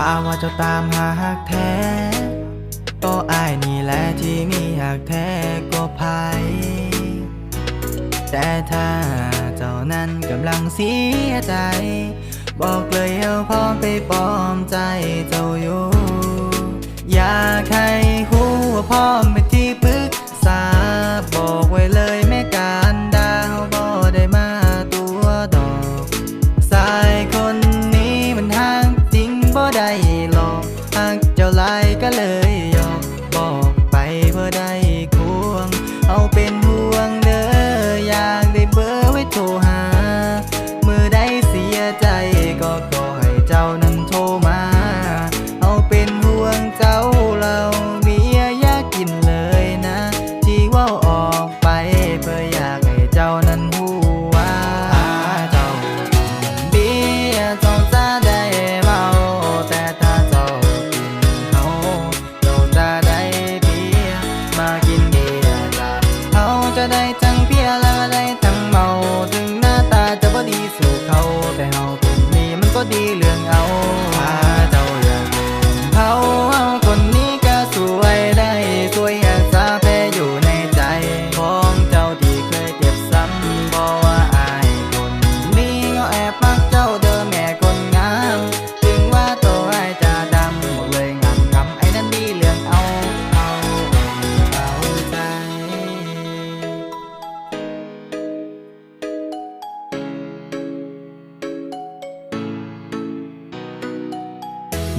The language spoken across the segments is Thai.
ถ้าว่าเจ้าตามหาหักแท้ก็อายนี่แหละที่มีหักแท้ก็ภัยแต่ถ้าเจ้านั้นกำลังเสียใจ บอกเลยเอาพร้อมไปปลอมใจเจ้าอยู่ อยากให้หูว่าพร้อม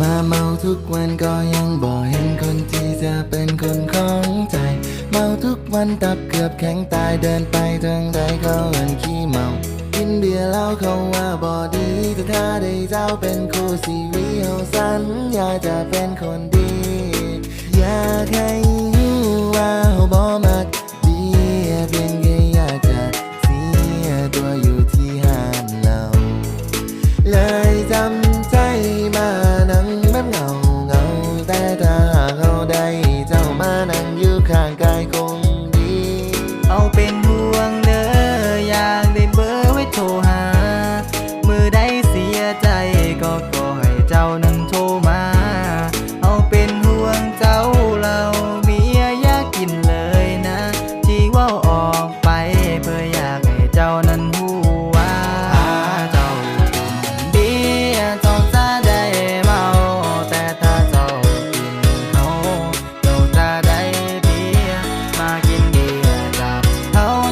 มาเมาทุกวันก็ยังบ่เห็นคนที่จะเป็นคนของใจ เมาทุกวันตับเกือบแข็งตายเดินไปทางใดเขาเอินขี้เมา กินเบียร์แล้วเขาว่าบ่ดีแต่ถ้าได้เจ้าเป็นคู่สีวิเอาสัญญาจะเป็นคนดี อยากให้รู้ว่าบ่มา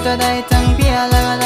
ก็ได้ทั้งเพียแล้วก็ไร